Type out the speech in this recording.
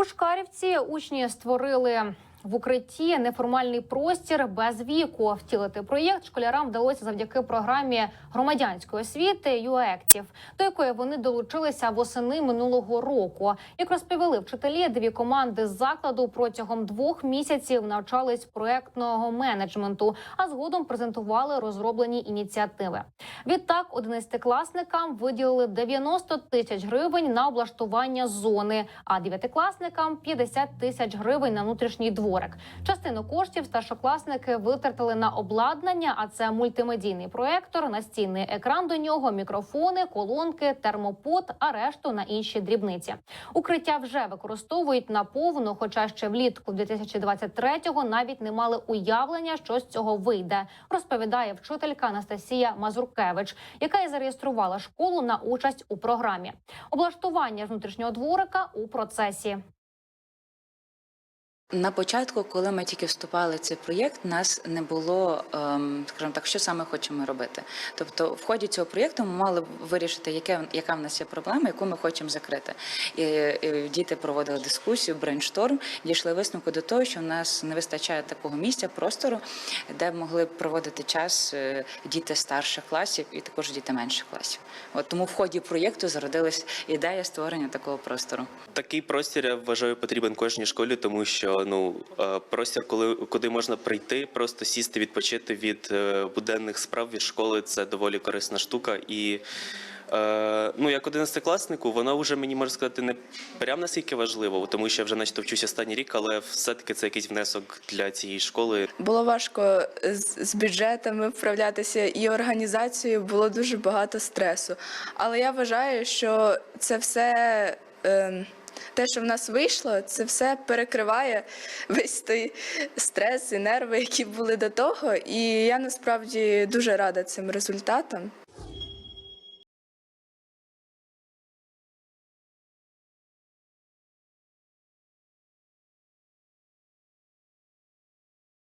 У Шкарівці учні створили в укритті неформальний простір без віку. Втілити проєкт школярам вдалося завдяки програмі громадянської освіти ЮЕКТів, до якої вони долучилися восени минулого року. Як розповіли вчителі, дві команди з закладу протягом двох місяців навчались проектного менеджменту, а згодом презентували розроблені ініціативи. Відтак, одинадцятикласникам виділили 90 тисяч гривень на облаштування зони, а дев'ятикласникам 50 тисяч гривень на внутрішній дворик. Частину коштів старшокласники витратили на обладнання, а це мультимедійний проектор, настінний екран до нього, мікрофони, колонки, термопод, а решту на інші дрібниці. Укриття вже використовують наповну, хоча ще влітку 2023-го навіть не мали уявлення, що з цього вийде. Розповідає вчителька Анастасія Мазуркевич, яка і зареєструвала школу на участь у програмі. Облаштування внутрішнього дворика у процесі. На початку, коли ми тільки вступали в цей проєкт, нас не було, ем, скажімо так, що саме хочемо робити. Тобто, в ході цього проєкту ми мали вирішити, яке яка в нас є проблема, яку ми хочемо закрити. І, і діти проводили дискусію, брейншторм, дійшли висновку до того, що в нас не вистачає такого місця, простору, де могли б проводити час е, діти старших класів і також діти менших класів. От тому в ході проєкту зародилась ідея створення такого простору. Такий простір я вважаю потрібен кожній школі, тому що ну е, простір, коли куди можна прийти, просто сісти, відпочити від е, буденних справ від школи, це доволі корисна штука. І е, ну як одинадцятикласнику, воно вже мені можна сказати не прям настільки важливо, тому що я вже наче вчуся останній рік, але все-таки це якийсь внесок для цієї школи. Було важко з, з бюджетами вправлятися і організацією було дуже багато стресу. Але я вважаю, що це все. Е, те, що в нас вийшло, це все перекриває весь той стрес і нерви, які були до того. І я насправді дуже рада цим результатам.